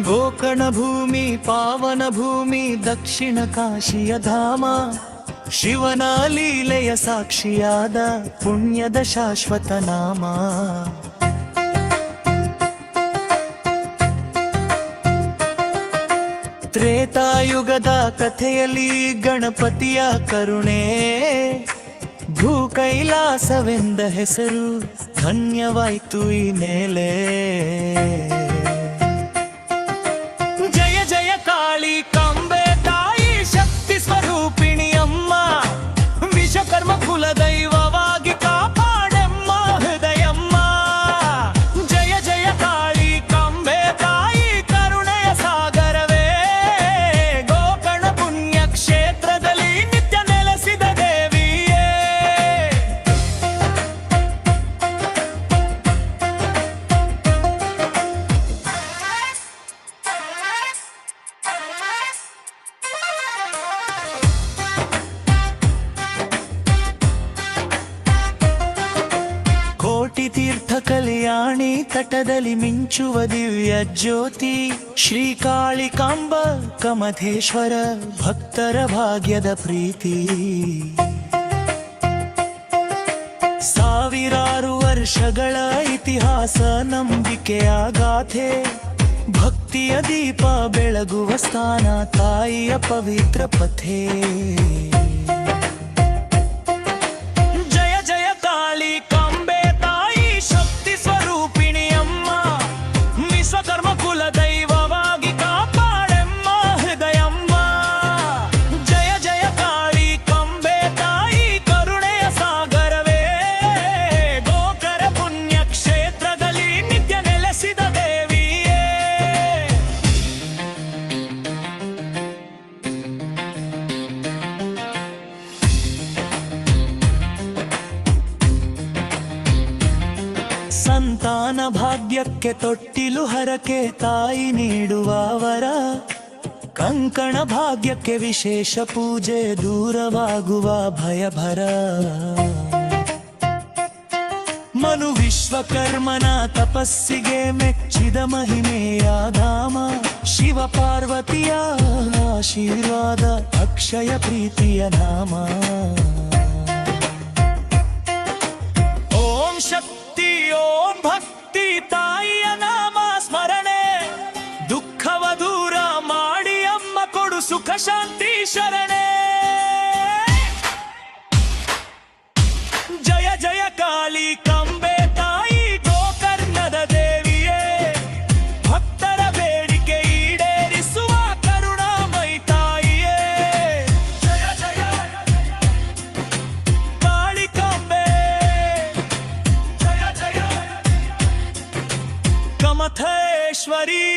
ಗೋಕರ್ಣ ಭೂಮಿ ಪಾವನ ಭೂಮಿ ದಕ್ಷಿಣ ಕಾಶಿಯ ಧಾಮ, ಶಿವನ ಲೀಲೆಯ ಸಾಕ್ಷಿಯಾದ ಪುಣ್ಯದ ಶಾಶ್ವತ ನಾಮ. ತ್ರೇತಾಯುಗದ ಕಥೆಯಲ್ಲಿ ಗಣಪತಿಯ ಕರುಣೆ ಭೂ ಕೈಲಾಸವೆಂದ ಹೆಸರು ಧನ್ಯವಾಯ್ತು ಈ ನೆಲೆ. ಕೋಟಿ ತೀರ್ಥ ಕಲ್ಯಾಣಿ ತಟದಲ್ಲಿ ಮಿಂಚುವ ದಿವ್ಯ ಜ್ಯೋತಿ. ಶ್ರೀ ಶ್ರೀಕಾಳಿಕಾಂಬ ಕಮಧೇಶ್ವರ ಭಕ್ತರ ಭಾಗ್ಯದ ಪ್ರೀತಿ. ಸಾವಿರಾರು ವರ್ಷಗಳ ಇತಿಹಾಸ ನಂಬಿಕೆಯ ಗಾಥೆ ಭಕ್ತಿಯ ದೀಪ ಬೆಳಗುವ ಸ್ಥಾನ ತಾಯಿಯ ಪವಿತ್ರ ಪಥೆ. ಸಂತಾನ ಭಾಗ್ಯಕ್ಕೆ ತೊಟ್ಟಿಲು ಹರಕೆ ತಾಯಿ ನೀಡುವ ವರ. ಕಂಕಣ ಭಾಗ್ಯಕ್ಕೆ ವಿಶೇಷ ಪೂಜೆ ದೂರವಾಗುವ ಭಯಭರ. ಮನು ವಿಶ್ವಕರ್ಮನ ತಪಸ್ಸಿಗೆ ಮೆಚ್ಚಿದ ಮಹಿಮೆಯ ಧಾಮ. ಶಿವ ಪಾರ್ವತಿಯ ಆಶೀರ್ವಾದ ಅಕ್ಷಯ ಪ್ರೀತಿಯ ನಾಮ. ಓಂ ಶಕ್ತಿ ಭಕ್ತಿ ತಾಯಿಯ ನಾಮ ಸ್ಮರಣೆ ದುಃಖವ ದೂರ ಮಾಡಿ ಅಮ್ಮ ಕೊಡು ಸುಖ ಶಾಂತಿ ಶರಣೆ. कमथेश्वरी